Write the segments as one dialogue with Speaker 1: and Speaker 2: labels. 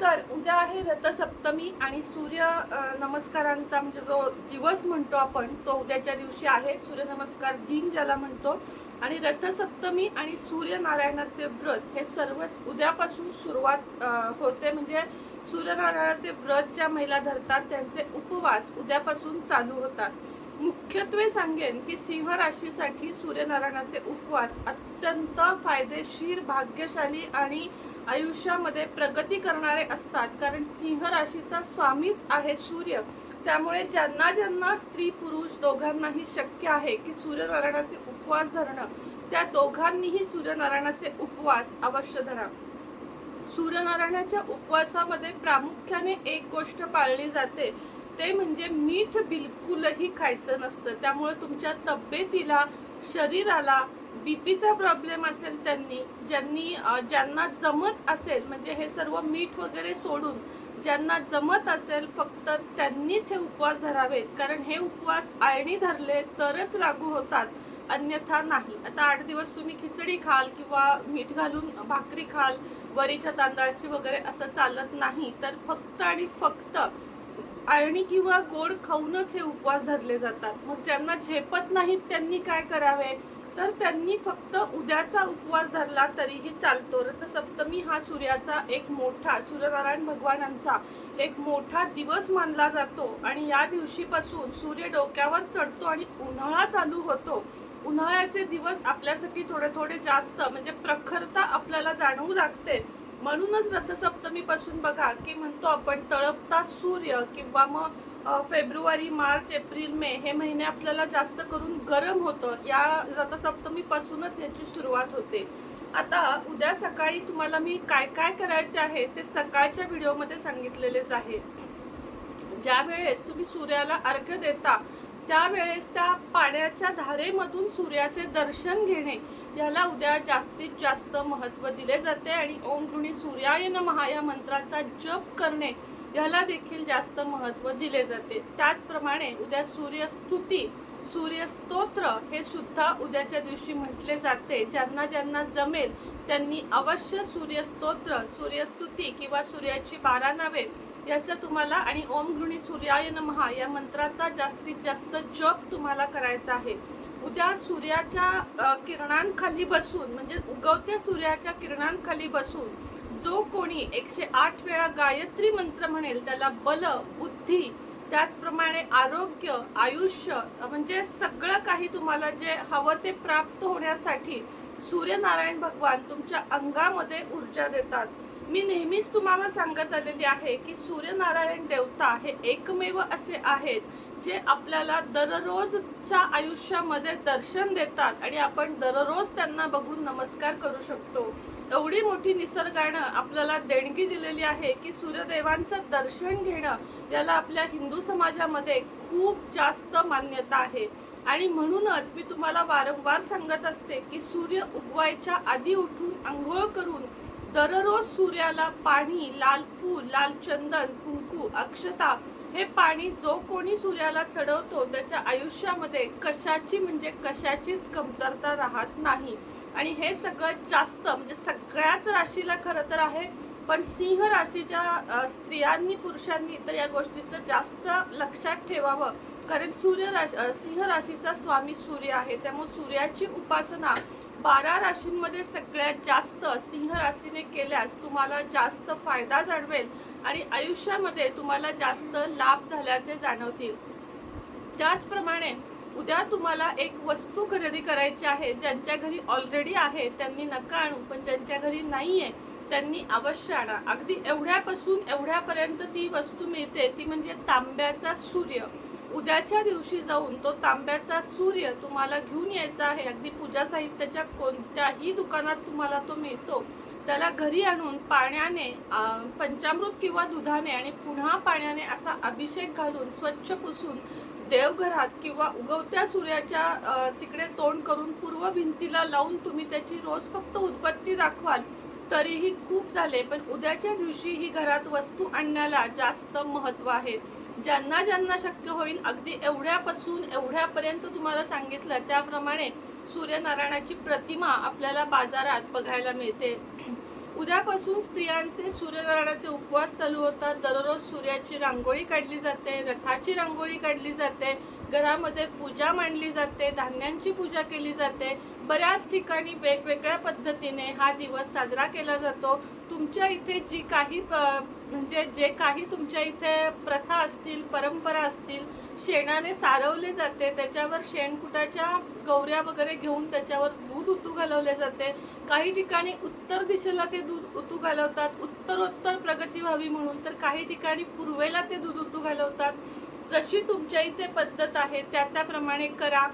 Speaker 1: तर उद्या आहे रथसप्तमी आणि सूर्य नमस्कारांचा म्हणजे जो दिवस म्हणतो आपण तो उद्याच्या दिवशी आहे. सूर्यनमस्कार दिन ज्याला म्हणतो. आणि रथसप्तमी आणि सूर्यनारायणाचे व्रत हे सर्वच उद्यापासून सुरुवात होते. म्हणजे सूर्यनारायणाचे व्रत ज्या महिला धरतात त्यांचे उपवास उद्यापासून चालू होतात. मुख्यत्वे सांगेन की सिंह राशीसाठी सूर्यनारायणाचे उपवास अत्यंत फायदेशीर भाग्यशाली आणि आयुष्यामध्ये प्रगती करणारे असतात. कारण सिंह राशीचा स्वामीच आहे सूर्य. त्यामुळे ज्यांना ज्यांना स्त्री पुरुष दोघांनाही शक्य आहे की सूर्यनारायणाचे उपवास धरणं त्या दोघांनीही सूर्यनारायणाचे उपवास अवश्य धरा. सूर्यनारायणाच्या उपवासामध्ये प्रामुख्याने एक गोष्ट पाळली जाते. ते म्हणजे मीठ बिलकुलही खायचं नसतं. त्यामुळे तुमच्या तब्येतीला शरीराला बीपीचा प्रॉब्लेम असेल त्यांनी ज्यांनी ज्यांना जमत असेल म्हणजे हे सर्व मीठ वगैरे सोडून ज्यांना जमत असेल फक्त त्यांनीच हे उपवास धरावेत. कारण हे उपवास आळणी धरले तरच लागू होतात अन्यथा नाही. आता आठ दिवस तुम्ही खिचडी खाल किंवा मीठ घालून भाकरी खाल वरीच्या तांदळाची वगैरे असं चालत नाही तर फक्त आणि फक्त आळणी किंवा गोड खाऊनच हे उपवास धरले जातात. मग ज्यांना झेपत नाहीत त्यांनी काय करावे? तर त्यांनी फक्त उद्याचा उपवास धरला तरीही चालतो. रथसप्तमी हा सूर्याचा एक मोठा सूर्यनारायण भगवानांचा एक मोठा दिवस मानला जातो. आणि या दिवशीपासून सूर्य डोक्यावर चढतो आणि उन्हाळा चालू होतो. उन्हाळ्याचे दिवस आपल्यासाठी थोडे थोडे जास्त म्हणजे प्रखरता आपल्याला जाणवू लागते. म्हणूनच रथसप्तमीपासून बघा की म्हणतो आपण तळपता सूर्य किंवा मग फेब्रुवारी मार्च एप्रिल मे हे महिने आपल्याला जास्त करून गरम होतं. या रथसप्तमी पासूनच याची सुरुवात होते. आता उद्या सकाळी तुम्हाला मी काय काय करायचे आहे ते सकाळच्या व्हिडिओमध्ये सांगितलेलेच आहे. ज्या वेळेस तुम्ही सूर्याला अर्घ्य देता त्यावेळेस त्या पाण्याच्या धारेमधून सूर्याचे दर्शन घेणे याला उद्या जास्तीत जास्त महत्त्व दिले जाते. आणि ओम गृणी सूर्याय नमः या मंत्राचा जप करणे ह्याला देखील जास्त महत्त्व दिले जाते. त्याचप्रमाणे उद्या सूर्यस्तुती सूर्यस्तोत्र हे सुद्धा उद्याच्या दिवशी म्हटले जाते. ज्यांना ज्यांना जमेल त्यांनी अवश्य सूर्यस्तोत्र सूर्यस्तुती किंवा सूर्याची बारा नावे याचं तुम्हाला आणि ओम घृणी सूर्याय नमहा या मंत्राचा जास्तीत जास्त जप तुम्हाला करायचा आहे. उद्या सूर्याच्या किरणांखाली बसून म्हणजे उगवत्या सूर्याच्या किरणांखाली बसून जो कोणी एकशे आठ वेळा गायत्री मंत्र म्हणेल त्याला बल बुद्धी त्याचप्रमाणे आरोग्य आयुष्य म्हणजे सगळं काही तुम्हाला जे हवं ते प्राप्त होण्यासाठी सूर्यनारायण भगवान तुमच्या अंगामध्ये ऊर्जा देतात. मी नेहमीच तुम्हाला सांगत आलेली आहे की सूर्यनारायण देवता हे एकमेव असे आहेत जे आपल्याला दररोजच्या आयुष्यामध्ये दर्शन देतात आणि आपण दररोज त्यांना बघून नमस्कार करू शकतो. एवढी मोठी निसर्गानं आपल्याला देणगी दिलेली आहे की सूर्यदेवांचं दर्शन घेणं याला आपल्या हिंदू समाजामध्ये खूप जास्त मान्यता आहे. आणि म्हणूनच मी तुम्हाला वारंवार सांगत असते की सूर्य उगवायच्या आधी उठून आंघोळ करून दररोज सूर्याला पाणी लाल फूल लाल चंदन कुंकू अक्षता हे पाणी जो कोणी सूर्याला चढवतो त्याच्या आयुष्यामध्ये कशाची म्हणजे कशाचीच कमतरता राहत नाही. आणि हे सगळं जास्त म्हणजे सगळ्याच राशीला खरं तर आहे पण सिंह राशीच्या स्त्रियांनी पुरुषांनी तर या गोष्टीचं जास्त लक्षात ठेवावं. कारण सूर्य राश सिंह राशीचा स्वामी सूर्य आहे त्यामुळे सूर्याची उपासना बारा राशींमध्ये सगळ्यात जास्त सिंह राशीने केल्यास तुम्हाला जास्त फायदा जाणवेल आणि आयुष्यामध्ये तुम्हाला जास्त लाभ झाल्याचे जाणवतील. त्याचप्रमाणे उद्या तुम्हाला एक वस्तू खरेदी करायची आहे ज्यांच्या घरी ऑलरेडी आहे त्यांनी नका आणू पण ज्यांच्या घरी नाहीये त्यांनी अवश्य आणा. अगदी एवढ्यापासून एवढ्यापर्यंत ती वस्तू मिळते ती म्हणजे तांब्याचा सूर्य. उद्याच्या दिवशी जाऊन तो तांब्याचा सूर्य तुम्हाला घेऊन यायचा आहे. अगदी पूजा साहित्याच्या कोणत्याही दुकानात तुम्हाला तो मिळतो. त्याला घरी आणून पाण्याने पंचामृत किंवा दुधाने आणि पुन्हा पाण्याने असा अभिषेक घालून स्वच्छ पुसून देवघरात किंवा उगवत्या सूर्याच्या तिकडे तोंड करून पूर्व भिंतीला लावून तुम्ही त्याची रोज फक्त उत्पत्ती दाखवाल तरीही खूप झाले. पण उद्याच्या दिवशी ही घरात वस्तू आणण्याला जास्त महत्त्व आहे. ज्यांना ज्यांना शक्य होईल अगदी एवढ्यापासून एवढ्यापर्यंत तुम्हाला सांगितलं. त्याप्रमाणे सूर्यनारायणाची प्रतिमा आपल्याला बाजारात बघायला मिळते. उद्यापासून स्त्रियांचे सूर्यनारायणाचे उपवास चालू होतात. दररोज सूर्याची रांगोळी काढली जाते रथाची रांगोळी काढली जाते घरामध्ये पूजा मांडली जाते धान्यांची पूजा केली जाते. बऱ्याच ठिकाणी वेगवेगळ्या पद्धतीने हा दिवस साजरा केला जातो. तुमच्या इथे जी काही प- म्हणजे जे काही तुमच्या इथे प्रथा असतील परंपरा असतील शेणाने सारवले जाते त्याच्यावर शेणकुटाच्या गौऱ्या वगैरे घेऊन त्याच्यावर दूध उतू घालवले जाते. काही ठिकाणी उत्तर दिशेला ते दूध उतू घालवतात उत्तरोत्तर प्रगती व्हावी म्हणून तर काही ठिकाणी पूर्वेला ते दूध उतू घालवतात. जशी तुमच्या इथे पद्धत आहे त्या त्याप्रमाणे करा.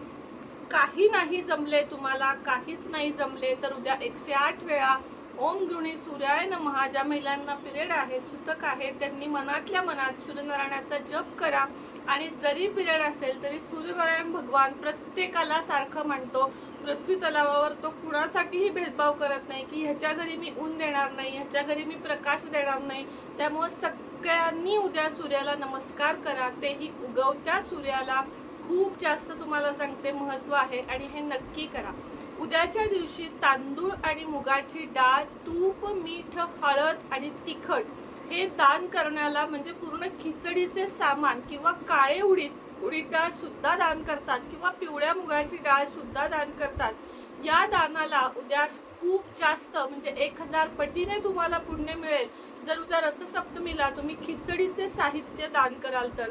Speaker 1: काही नाही जमले तुम्हाला काहीच नाही जमले तर उद्या एकशे आठ वेळा ओम गृणी सूर्याय नमः. ज्या महिलांना पिरियड आहे सुतक आहे त्यांनी मनातल्या मनात सूर्यनारायणाचा जप करा. आणि जरी पिरियड असेल तरी सूर्यनारायण भगवान प्रत्येकाला सारखं म्हणतो पृथ्वी तलावावर तो कुणासाठीही भेदभाव करत नाही की ह्याच्या घरी मी ऊन देणार नाही ह्याच्या घरी मी प्रकाश देणार नाही. त्यामुळे सगळ्यांनी उद्या सूर्याला नमस्कार करा. तेही उगवत्या सूर्याला. खूप जास्त तुम्हाला सांगते महत्त्व आहे आणि हे नक्की करा. उद्याच्या दिवशी तांदूळ आणि मुगाची डाळ तूप मीठ हळद आणि तिखट हे दान करण्याला म्हणजे पूर्ण खिचडीचे सामान किंवा काळे उडीद उडीद डाळ सुद्धा दान करतात किंवा पिवळ्या मुगाची डाळ सुद्धा दान करतात. या दानाला उद्या खूप जास्त म्हणजे एक हजार पटीने तुम्हाला पुण्य मिळेल. जर उद्या रथसप्तमीला तुम्ही खिचडीचे साहित्य दान कराल तर.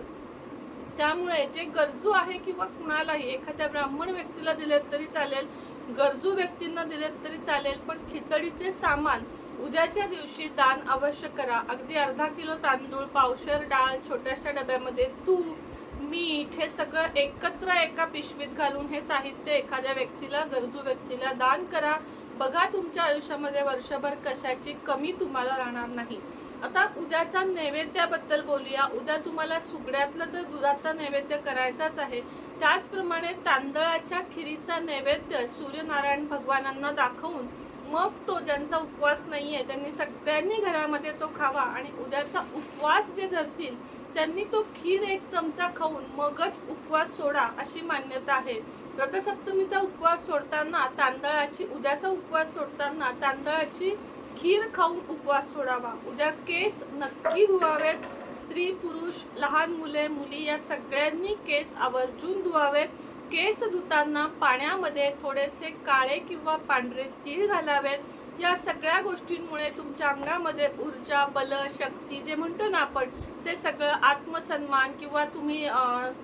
Speaker 1: त्यामुळे जे गरजू आहे किंवा कुणालाही एखाद्या ब्राह्मण व्यक्तीला दिले तरी चालेल. गरजू व्यक्तींना दिलेत तरी चालेल पण खिचडीचे सामान उद्याच्या दिवशी दान अवश्य करा. अगदी अर्धा किलो तांदूळ पावशर डाळ छोट्याशा डब्यामध्ये तूप मीठ हे सगळं एकत्र एका पिशवीत घालून हे साहित्य एखाद्या व्यक्तीला गरजू व्यक्तीला दान करा. बघा तुमच्या आयुष्यामध्ये वर्षभर कशाची कमी तुम्हाला राहणार नाही. आता उद्याचा नैवेद्याबद्दल बोलूया. उद्या तुम्हाला सुगड्यातलं तर दुधाचा नैवेद्य करायचाच आहे. त्याचप्रमाणे तांदळाच्या खिरीचा नैवेद्य सूर्यनारायण भगवानांना दाखवून मग तो ज्यांचा उपवास नाहीये त्यांनी सगळ्यांनी घरामध्ये तो खावा आणि उद्याचा उपवास जे धरतील त्यांनी तो खीर एक चमचा खाऊन मगच उपवास सोडा अशी मान्यता आहे. रथसप्तमीचा उपवास सोडताना तांदळाची उद्याचा उपवास सोडताना तांदळाची खीर खाऊन उपवास सोडावा. उद्या केस नक्की धुवावेत. स्त्री पुरुष लहान मुले मुली या सगळ्यांनी केस आवर्जून धुवावेत केस धुताना पाण्यामध्ये थोडेसे काळे किंवा पांढरे तीळ घालावेत. या सगळ्या गोष्टींमुळे तुमच्या अंगामध्ये ऊर्जा बल शक्ती जे म्हणतो ना आपण ते सगळं आत्मसन्मान किंवा तुम्ही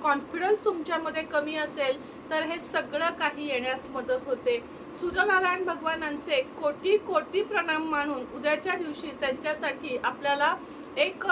Speaker 1: कॉन्फिडन्स तुमच्यामध्ये कमी असेल तर हे सगळं काही येण्यास मदत होते. सूर्यनारायण भगवानांचे कोटी कोटी प्रणाम मानून उद्याच्या दिवशी त्यांच्यासाठी आपल्याला एक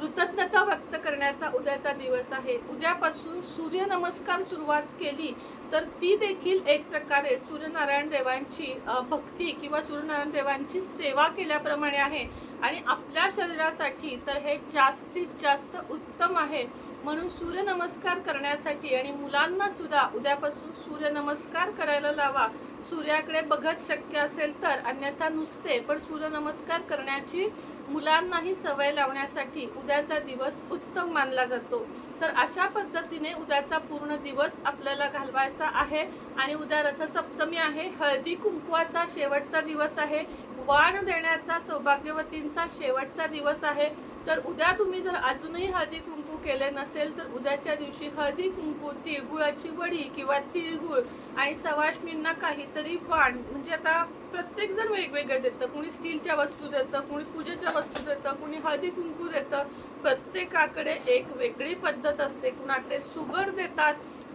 Speaker 1: कृतज्ञता व्यक्त करण्याचा उद्याचा दिवस आहे. उद्यापासून सूर्यनमस्कार सुरुवात केली तर ती देखील एक प्रकारे सूर्यनारायण देवांची भक्ती किंवा सूर्यनारायण देवांची सेवा केल्याप्रमाणे आहे. आणि आपल्या शरीरासाठी तर हे जास्तीत जास्त उत्तम आहे. म्हणून सूर्यनमस्कार करण्यासाठी आणि मुलांना सुद्धा उद्यापासून सूर्यनमस्कार करायला लावा. सूर्याकडे बघत शक्य असेल तर अन्यथा नुसते पण सूर्यनमस्कार करण्याची मुलांनाही सवय लावण्यासाठी उद्याचा दिवस उत्तम मानला जातो. तर अशा पद्धतीने उद्याचा पूर्ण दिवस आपल्याला घालवायचा आहे आणि उद्या रथसप्तमी आहे. हळदी कुंकवाचा शेवटचा दिवस आहे. वाण देण्याचा सौभाग्यवतींचा शेवटचा दिवस आहे. तर उद्या तुम्ही जर अजूनही हळदी कुंकू केले नसेल तर उद्याच्या दिवशी हळदी कुंकू तिळगुळाची वडी किंवा तिळगुळ आणि सवाष्मींना काहीतरी वाण. म्हणजे आता प्रत्येक जण वेगवेगळं देतं. कुणी स्टीलच्या वस्तू देतं कुणी पूजेच्या वस्तू देतं कुणी हळदी कुंकू देतं. प्रत्येकाकडे एक वेगळी पद्धत असते. कुणाकडे सुगड देतात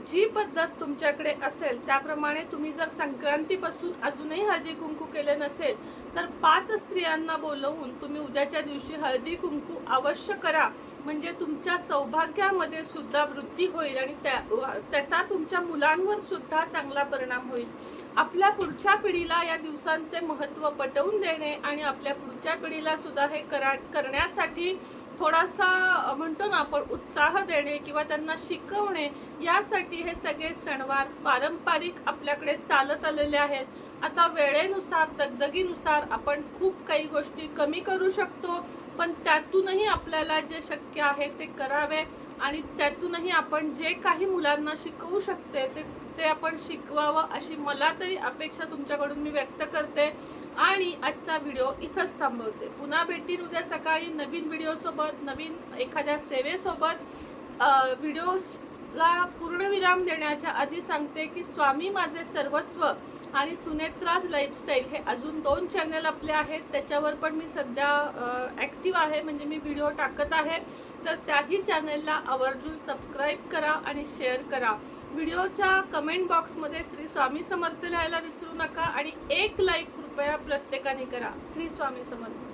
Speaker 1: जी पद्धत तुमच्याकडे असेल त्याप्रमाणे तुम्ही जर संक्रांतीपासून अजूनही हळदी कुंकू केले नसेल तर पाच स्त्रियांना बोलवून तुम्ही उद्याच्या दिवशी हळदी कुंकू अवश्य करा. म्हणजे तुमच्या सौभाग्यामध्ये सुद्धा वृद्धी होईल आणि त्या त्याचा तुमच्या मुलांवर सुद्धा चांगला परिणाम होईल. आपल्या पुढच्या पिढीला या दिवसांचे महत्त्व पटवून देणे आणि आपल्या पुढच्या पिढीला सुद्धा हे करा करण्यासाठी थोडासा म्हणतो ना आपण उत्साह देणे किंवा त्यांना शिकवणे यासाठी हे सगळे सणवार पारंपरिक आपल्याकडे चालत आलेले आहेत. आता वेळेनुसार दगदगीनुसार आपण खूप काही गोष्टी कमी करू शकतो पण त्यातूनही आपल्याला जे शक्य आहे ते करावे आणि त्यातूनही आपण जे काही मुलांना शिकवू शकते ते ते आपण शिकवावं अशी मला तरी अपेक्षा तुमच्याकडून मी व्यक्त करते. आणि आजचा व्हिडिओ इथंच थांबवते. पुन्हा भेटीन उद्या सकाळी नवीन व्हिडिओसोबत नवीन एखाद्या सेवेसोबत. व्हिडिओला पूर्णविराम देण्याच्या आधी सांगते की स्वामी माझे सर्वस्व आणि सुनेत्राज लाईफस्टाईल हे अजून दोन चॅनल आपले आहेत. त्याच्यावर पण मी सध्या ॲक्टिव्ह आहे. म्हणजे मी व्हिडिओ टाकत आहे. तर त्याही चॅनलला आवर्जून सबस्क्राईब करा आणि शेअर करा. व्हिडिओच्या कमेंट बॉक्समध्ये श्री स्वामी समर्थ लिहायला विसरू नका आणि एक लाईक कृपया प्रत्येकाने करा. श्री स्वामी समर्थ.